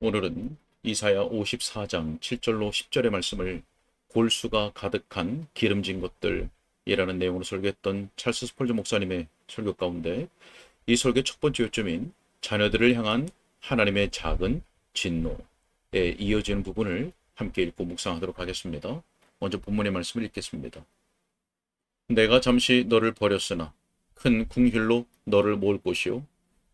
오늘은 이사야 54장 7절로 10절의 말씀을 골수가 가득한 기름진 것들이라는 내용으로 설교했던 찰스 스펄즈 목사님의 설교 가운데 이 설교 첫 번째 요점인 자녀들을 향한 하나님의 작은 진노에 이어지는 부분을 함께 읽고 묵상하도록 하겠습니다. 먼저 본문의 말씀을 읽겠습니다. 내가 잠시 너를 버렸으나 큰 궁휼로 너를 모을 곳이요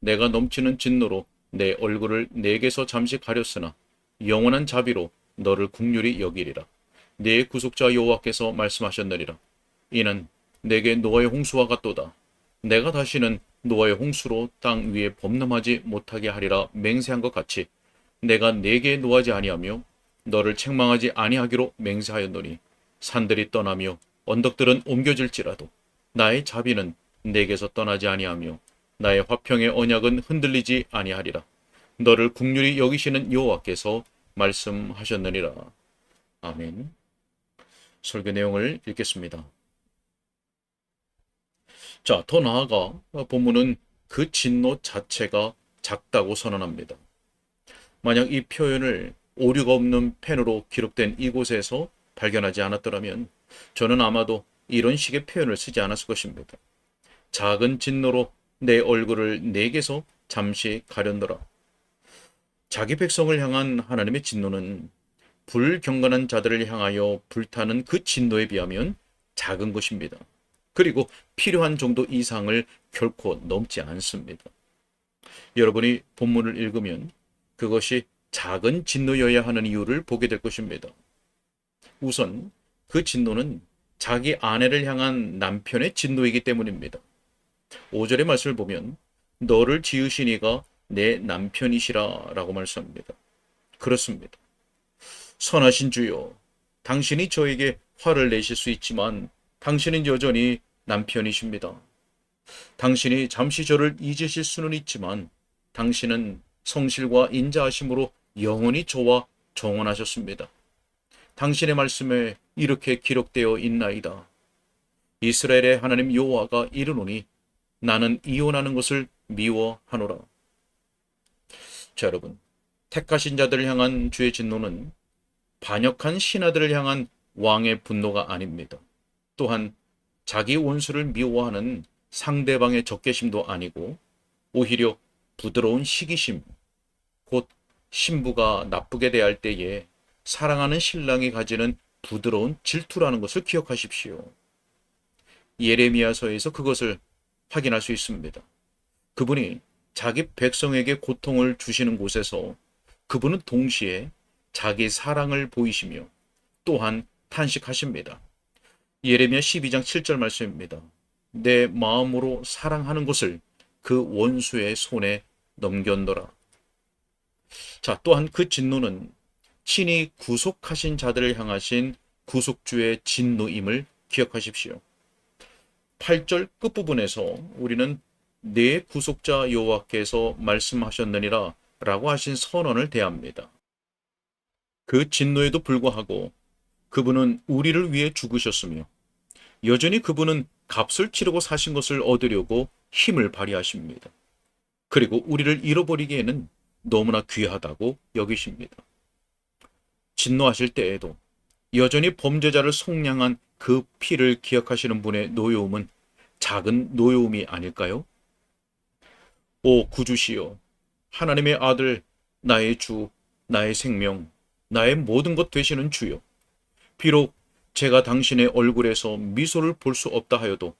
내가 넘치는 진노로 내 얼굴을 내게서 잠시 가렸으나 영원한 자비로 너를 국률이 여기리라. 네 구속자 여호와께서 말씀하셨느니라. 이는 내게 노아의 홍수와 같도다. 내가 다시는 노아의 홍수로 땅 위에 범람하지 못하게 하리라 맹세한 것 같이 내가 내게 노하지 아니하며 너를 책망하지 아니하기로 맹세하였노니 산들이 떠나며 언덕들은 옮겨질지라도 나의 자비는 내게서 떠나지 아니하며 나의 화평의 언약은 흔들리지 아니하리라. 너를 국률이 여기시는 여호와께서 말씀하셨느니라. 아멘. 설교 내용을 읽겠습니다. 자, 더 나아가 본문은 그 진노 자체가 작다고 선언합니다. 만약 이 표현을 오류가 없는 펜으로 기록된 이곳에서 발견하지 않았더라면 저는 아마도 이런 식의 표현을 쓰지 않았을 것입니다. 작은 진노로 내 얼굴을 내게서 잠시 가렸노라. 자기 백성을 향한 하나님의 진노는 불경건한 자들을 향하여 불타는 그 진노에 비하면 작은 것입니다. 그리고 필요한 정도 이상을 결코 넘지 않습니다. 여러분이 본문을 읽으면 그것이 작은 진노여야 하는 이유를 보게 될 것입니다. 우선 그 진노는 자기 아내를 향한 남편의 진노이기 때문입니다. 5절의 말씀을 보면 너를 지으신 이가 내 남편이시라 라고 말씀합니다. 그렇습니다. 선하신 주여, 당신이 저에게 화를 내실 수 있지만 당신은 여전히 남편이십니다. 당신이 잠시 저를 잊으실 수는 있지만 당신은 성실과 인자하심으로 영원히 저와 정원하셨습니다. 당신의 말씀에 이렇게 기록되어 있나이다. 이스라엘의 하나님 여호와가 이르노니 나는 이혼하는 것을 미워하노라. 자, 여러분. 택하신 자들을 향한 주의 진노는 반역한 신하들을 향한 왕의 분노가 아닙니다. 또한 자기 원수를 미워하는 상대방의 적개심도 아니고 오히려 부드러운 시기심, 곧 신부가 나쁘게 대할 때에 사랑하는 신랑이 가지는 부드러운 질투라는 것을 기억하십시오. 예레미야서에서 그것을 확인할 수 있습니다. 그분이 자기 백성에게 고통을 주시는 곳에서 그분은 동시에 자기 사랑을 보이시며 또한 탄식하십니다. 예레미야 12장 7절 말씀입니다. 내 마음으로 사랑하는 것을 그 원수의 손에 넘겼노라. 자, 또한 그 진노는 친히 구속하신 자들을 향하신 구속주의 진노임을 기억하십시오. 8절 끝부분에서 우리는 내 구속자 여호와께서 말씀하셨느니라 라고 하신 선언을 대합니다. 그 진노에도 불구하고 그분은 우리를 위해 죽으셨으며 여전히 그분은 값을 치르고 사신 것을 얻으려고 힘을 발휘하십니다. 그리고 우리를 잃어버리기에는 너무나 귀하다고 여기십니다. 진노하실 때에도 여전히 범죄자를 속량한 그 피를 기억하시는 분의 노여움은 작은 노여움이 아닐까요? 오 구주시여 하나님의 아들 나의 주 나의 생명 나의 모든 것 되시는 주여 비록 제가 당신의 얼굴에서 미소를 볼 수 없다 하여도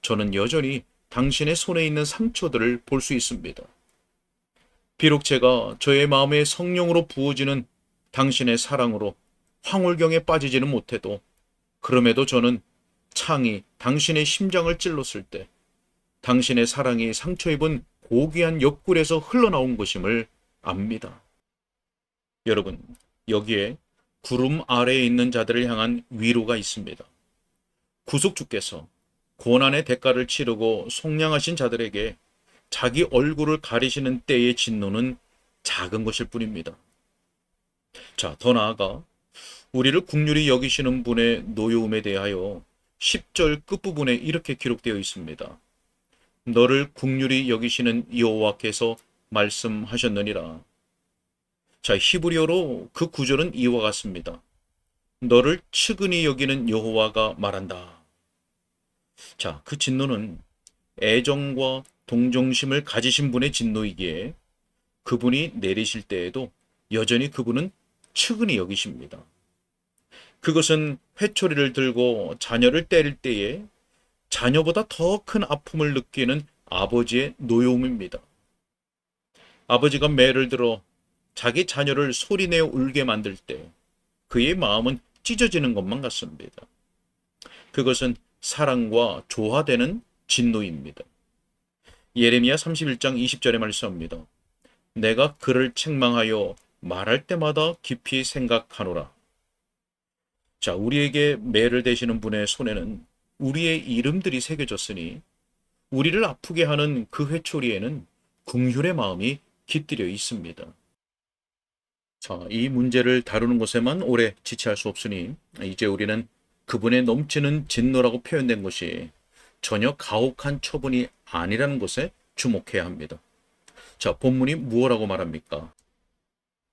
저는 여전히 당신의 손에 있는 상처들을 볼 수 있습니다. 비록 제가 저의 마음에 성령으로 부어지는 당신의 사랑으로 황홀경에 빠지지는 못해도 그럼에도 저는 창이 당신의 심장을 찔렀을 때 당신의 사랑이 상처 입은 고귀한 옆굴에서 흘러나온 것임을 압니다. 여러분, 여기에 구름 아래에 있는 자들을 향한 위로가 있습니다. 구속주께서 고난의 대가를 치르고 속량하신 자들에게 자기 얼굴을 가리시는 때의 진노는 작은 것일 뿐입니다. 자, 더 나아가 우리를 국률이 여기시는 분의 노여움에 대하여 10절 끝부분에 이렇게 기록되어 있습니다. 너를 국률이 여기시는 여호와께서 말씀하셨느니라. 자, 히브리어로 그 구절은 이와 같습니다. 너를 측은히 여기는 여호와가 말한다. 자, 그 진노는 애정과 동정심을 가지신 분의 진노이기에 그분이 내리실 때에도 여전히 그분은 측은히 여기십니다. 그것은 회초리를 들고 자녀를 때릴 때에 자녀보다 더 큰 아픔을 느끼는 아버지의 노여움입니다. 아버지가 매를 들어 자기 자녀를 소리내어 울게 만들 때 그의 마음은 찢어지는 것만 같습니다. 그것은 사랑과 조화되는 진노입니다. 예레미야 31장 20절에 말씀합니다. 내가 그를 책망하여 말할 때마다 깊이 생각하노라. 자, 우리에게 매를 대시는 분의 손에는 우리의 이름들이 새겨졌으니 우리를 아프게 하는 그 회초리에는 궁휼의 마음이 깃들여 있습니다. 자, 이 문제를 다루는 것에만 오래 지체할 수 없으니 이제 우리는 그분의 넘치는 진노라고 표현된 것이 전혀 가혹한 처분이 아니라는 것에 주목해야 합니다. 자, 본문이 무엇라고 말합니까?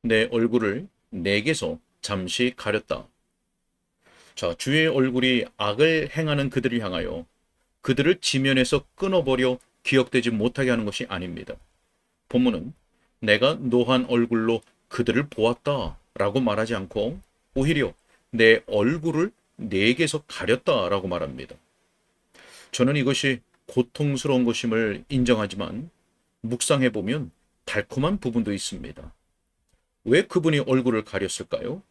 내 얼굴을 내게서 잠시 가렸다. 자, 주의 얼굴이 악을 행하는 그들을 향하여 그들을 지면에서 끊어버려 기억되지 못하게 하는 것이 아닙니다. 본문은 내가 노한 얼굴로 그들을 보았다 라고 말하지 않고 오히려 내 얼굴을 내게서 가렸다 라고 말합니다. 저는 이것이 고통스러운 것임을 인정하지만 묵상해 보면 달콤한 부분도 있습니다. 왜 그분이 얼굴을 가렸을까요?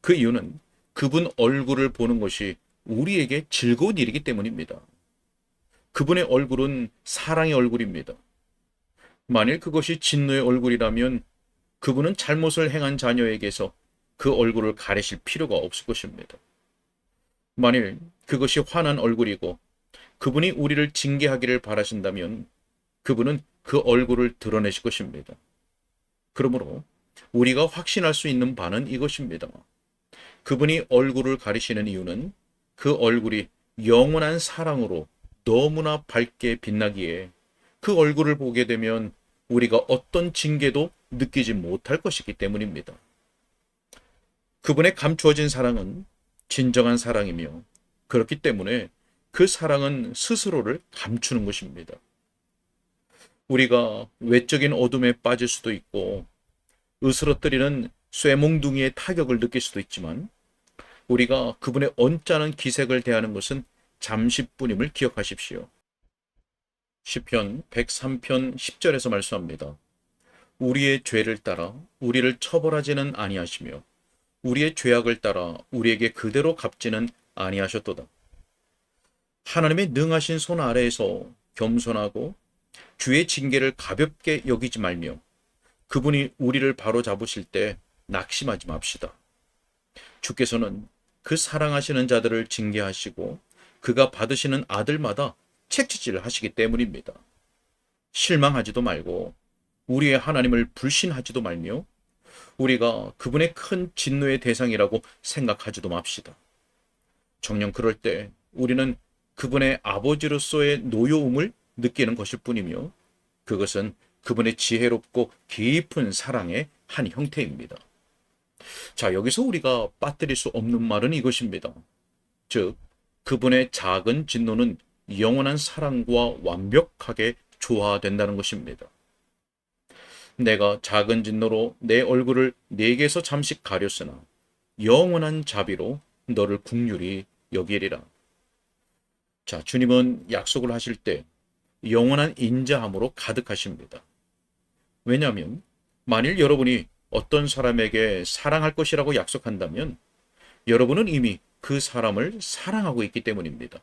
그 이유는 그분 얼굴을 보는 것이 우리에게 즐거운 일이기 때문입니다. 그분의 얼굴은 사랑의 얼굴입니다. 만일 그것이 진노의 얼굴이라면 그분은 잘못을 행한 자녀에게서 그 얼굴을 가리실 필요가 없을 것입니다. 만일 그것이 화난 얼굴이고 그분이 우리를 징계하기를 바라신다면 그분은 그 얼굴을 드러내실 것입니다. 그러므로 우리가 확신할 수 있는 바는 이것입니다. 그분이 얼굴을 가리시는 이유는 그 얼굴이 영원한 사랑으로 너무나 밝게 빛나기에 그 얼굴을 보게 되면 우리가 어떤 징계도 느끼지 못할 것이기 때문입니다. 그분의 감추어진 사랑은 진정한 사랑이며 그렇기 때문에 그 사랑은 스스로를 감추는 것입니다. 우리가 외적인 어둠에 빠질 수도 있고 으스러뜨리는 쇠몽둥이의 타격을 느낄 수도 있지만 우리가 그분의 언짢은 기색을 대하는 것은 잠시뿐임을 기억하십시오. 시편 103편 10절에서 말씀합니다. 우리의 죄를 따라 우리를 처벌하지는 아니하시며 우리의 죄악을 따라 우리에게 그대로 갚지는 아니하셨도다. 하나님의 능하신 손 아래에서 겸손하고 주의 징계를 가볍게 여기지 말며 그분이 우리를 바로 잡으실 때 낙심하지 맙시다. 주께서는 그 사랑하시는 자들을 징계하시고 그가 받으시는 아들마다 책지질 하시기 때문입니다. 실망하지도 말고 우리의 하나님을 불신하지도 말며 우리가 그분의 큰 진노의 대상이라고 생각하지도 맙시다. 정녕 그럴 때 우리는 그분의 아버지로서의 노여움을 느끼는 것일 뿐이며 그것은 그분의 지혜롭고 깊은 사랑의 한 형태입니다. 자, 여기서 우리가 빠뜨릴 수 없는 말은 이것입니다. 즉, 그분의 작은 진노는 영원한 사랑과 완벽하게 조화된다는 것입니다. 내가 작은 진노로 내 얼굴을 내게서 잠시 가렸으나 영원한 자비로 너를 국률이 여기리라. 자, 주님은 약속을 하실 때 영원한 인자함으로 가득하십니다. 왜냐하면 만일 여러분이 어떤 사람에게 사랑할 것이라고 약속한다면 여러분은 이미 그 사람을 사랑하고 있기 때문입니다.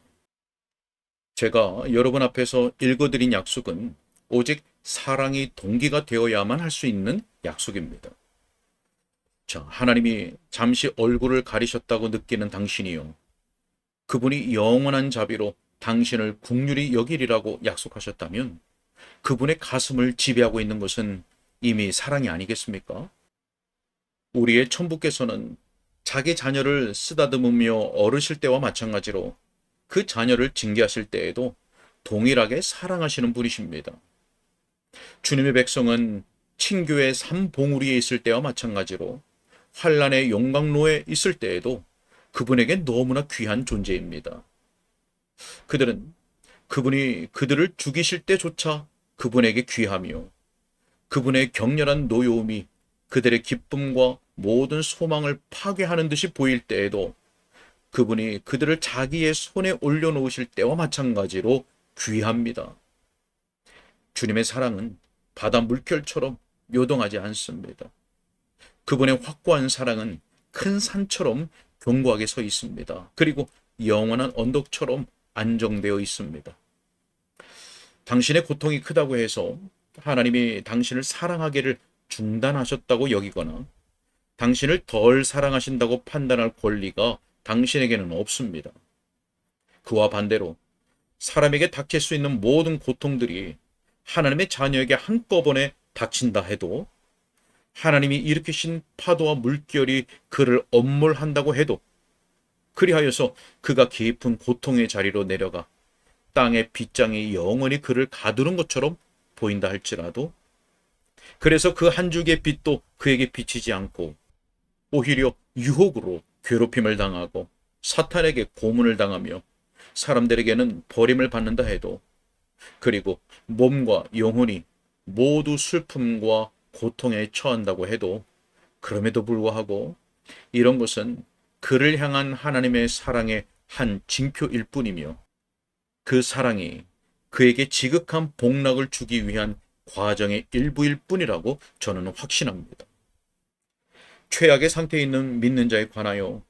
제가 여러분 앞에서 읽어드린 약속은 오직 사랑이 동기가 되어야만 할 수 있는 약속입니다. 자, 하나님이 잠시 얼굴을 가리셨다고 느끼는 당신이요. 그분이 영원한 자비로 당신을 국률이 여기리라고 약속하셨다면 그분의 가슴을 지배하고 있는 것은 이미 사랑이 아니겠습니까? 우리의 천부께서는 자기 자녀를 쓰다듬으며 어르실 때와 마찬가지로 그 자녀를 징계하실 때에도 동일하게 사랑하시는 분이십니다. 주님의 백성은 친교의 삼봉우리에 있을 때와 마찬가지로 환란의 용광로에 있을 때에도 그분에게 너무나 귀한 존재입니다. 그들은 그분이 그들을 죽이실 때조차 그분에게 귀하며 그분의 격렬한 노여움이 그들의 기쁨과 모든 소망을 파괴하는 듯이 보일 때에도 그분이 그들을 자기의 손에 올려놓으실 때와 마찬가지로 귀합니다. 주님의 사랑은 바다 물결처럼 요동하지 않습니다. 그분의 확고한 사랑은 큰 산처럼 견고하게 서 있습니다. 그리고 영원한 언덕처럼 안정되어 있습니다. 당신의 고통이 크다고 해서 하나님이 당신을 사랑하기를 중단하셨다고 여기거나 당신을 덜 사랑하신다고 판단할 권리가 당신에게는 없습니다. 그와 반대로 사람에게 닥칠 수 있는 모든 고통들이 하나님의 자녀에게 한꺼번에 닥친다 해도 하나님이 일으키신 파도와 물결이 그를 엄몰한다고 해도 그리하여서 그가 깊은 고통의 자리로 내려가 땅의 빗장이 영원히 그를 가두는 것처럼 보인다 할지라도 그래서 그 한 줄기의 빛도 그에게 비치지 않고 오히려 유혹으로 괴롭힘을 당하고 사탄에게 고문을 당하며 사람들에게는 버림을 받는다 해도 그리고 몸과 영혼이 모두 슬픔과 고통에 처한다고 해도 그럼에도 불구하고 이런 것은 그를 향한 하나님의 사랑의 한 징표일 뿐이며 그 사랑이 그에게 지극한 복락을 주기 위한 과정의 일부일 뿐이라고 저는 확신합니다. 최악의 상태에 있는 믿는 자에 관하여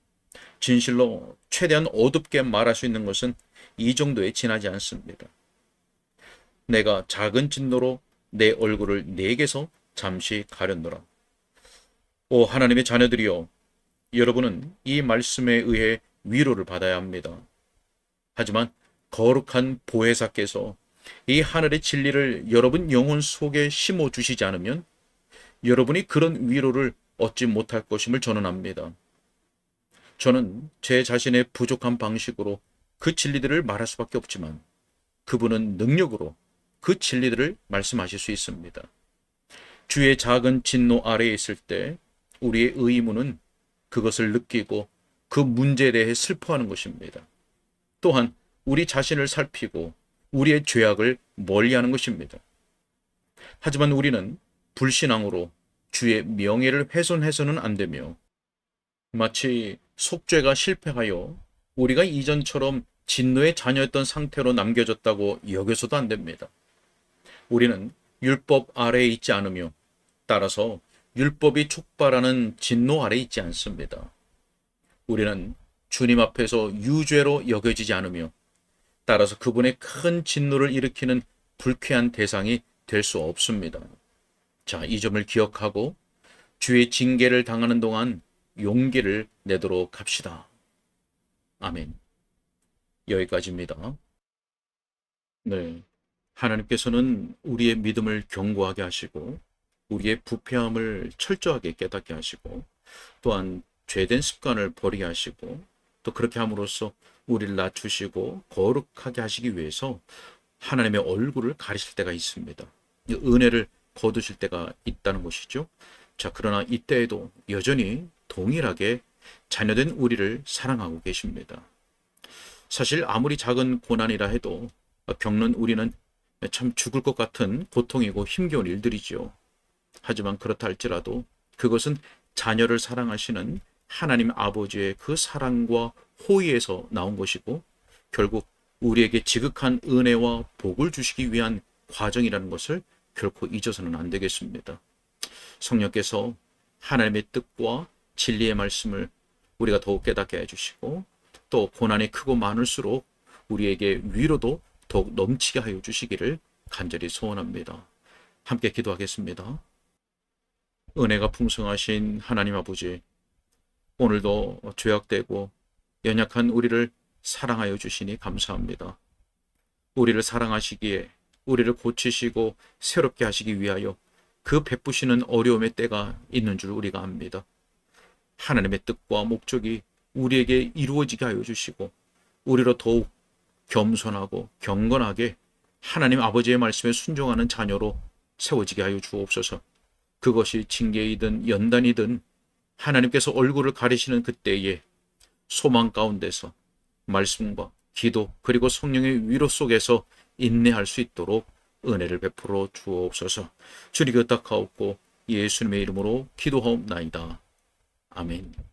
진실로 최대한 어둡게 말할 수 있는 것은 이 정도에 지나지 않습니다. 내가 작은 진노로 내 얼굴을 내게서 잠시 가렸노라. 오 하나님의 자녀들이여 여러분은 이 말씀에 의해 위로를 받아야 합니다. 하지만 거룩한 보혜사께서 이 하늘의 진리를 여러분 영혼 속에 심어 주시지 않으면 여러분이 그런 위로를 얻지 못할 것임을 저는 압니다. 저는 제 자신의 부족한 방식으로 그 진리들을 말할 수밖에 없지만 그분은 능력으로 그 진리들을 말씀하실 수 있습니다. 주의 작은 진노 아래에 있을 때 우리의 의무는 그것을 느끼고 그 문제에 대해 슬퍼하는 것입니다. 또한 우리 자신을 살피고 우리의 죄악을 멀리하는 것입니다. 하지만 우리는 불신앙으로 주의 명예를 훼손해서는 안 되며 마치 속죄가 실패하여 우리가 이전처럼 진노의 자녀였던 상태로 남겨졌다고 여겨서도 안 됩니다. 우리는 율법 아래에 있지 않으며 따라서 율법이 촉발하는 진노 아래 에 있지 않습니다. 우리는 주님 앞에서 유죄로 여겨지지 않으며 따라서 그분의 큰 진노를 일으키는 불쾌한 대상이 될 수 없습니다. 자, 이 점을 기억하고 주의 징계를 당하는 동안 용기를 내도록 합시다. 아멘. 여기까지입니다. 네. 하나님께서는 우리의 믿음을 견고하게 하시고 우리의 부패함을 철저하게 깨닫게 하시고 또한 죄된 습관을 버리게 하시고 또 그렇게 함으로써 우리를 낮추시고 거룩하게 하시기 위해서 하나님의 얼굴을 가리실 때가 있습니다. 은혜를 거두실 때가 있다는 것이죠. 자, 그러나 이때에도 여전히 동일하게 자녀된 우리를 사랑하고 계십니다. 사실 아무리 작은 고난이라 해도 겪는 우리는 참 죽을 것 같은 고통이고 힘겨운 일들이지요. 하지만 그렇다 할지라도 그것은 자녀를 사랑하시는 하나님 아버지의 그 사랑과 호의에서 나온 것이고 결국 우리에게 지극한 은혜와 복을 주시기 위한 과정이라는 것을 결코 잊어서는 안 되겠습니다. 성령께서 하나님의 뜻과 진리의 말씀을 우리가 더욱 깨닫게 해주시고 또 고난이 크고 많을수록 우리에게 위로도 더욱 넘치게 하여 주시기를 간절히 소원합니다. 함께 기도하겠습니다. 은혜가 풍성하신 하나님 아버지, 오늘도 죄악되고 연약한 우리를 사랑하여 주시니 감사합니다. 우리를 사랑하시기에 우리를 고치시고 새롭게 하시기 위하여 그 베푸시는 어려움의 때가 있는 줄 우리가 압니다. 하나님의 뜻과 목적이 우리에게 이루어지게 하여 주시고 우리로 더욱 겸손하고 경건하게 하나님 아버지의 말씀에 순종하는 자녀로 세워지게 하여 주옵소서. 그것이 징계이든 연단이든 하나님께서 얼굴을 가리시는 그때에 소망 가운데서 말씀과 기도 그리고 성령의 위로 속에서 인내할 수 있도록 은혜를 베풀어 주옵소서. 주님 그 닦아옵고 예수님의 이름으로 기도하옵나이다. 아멘.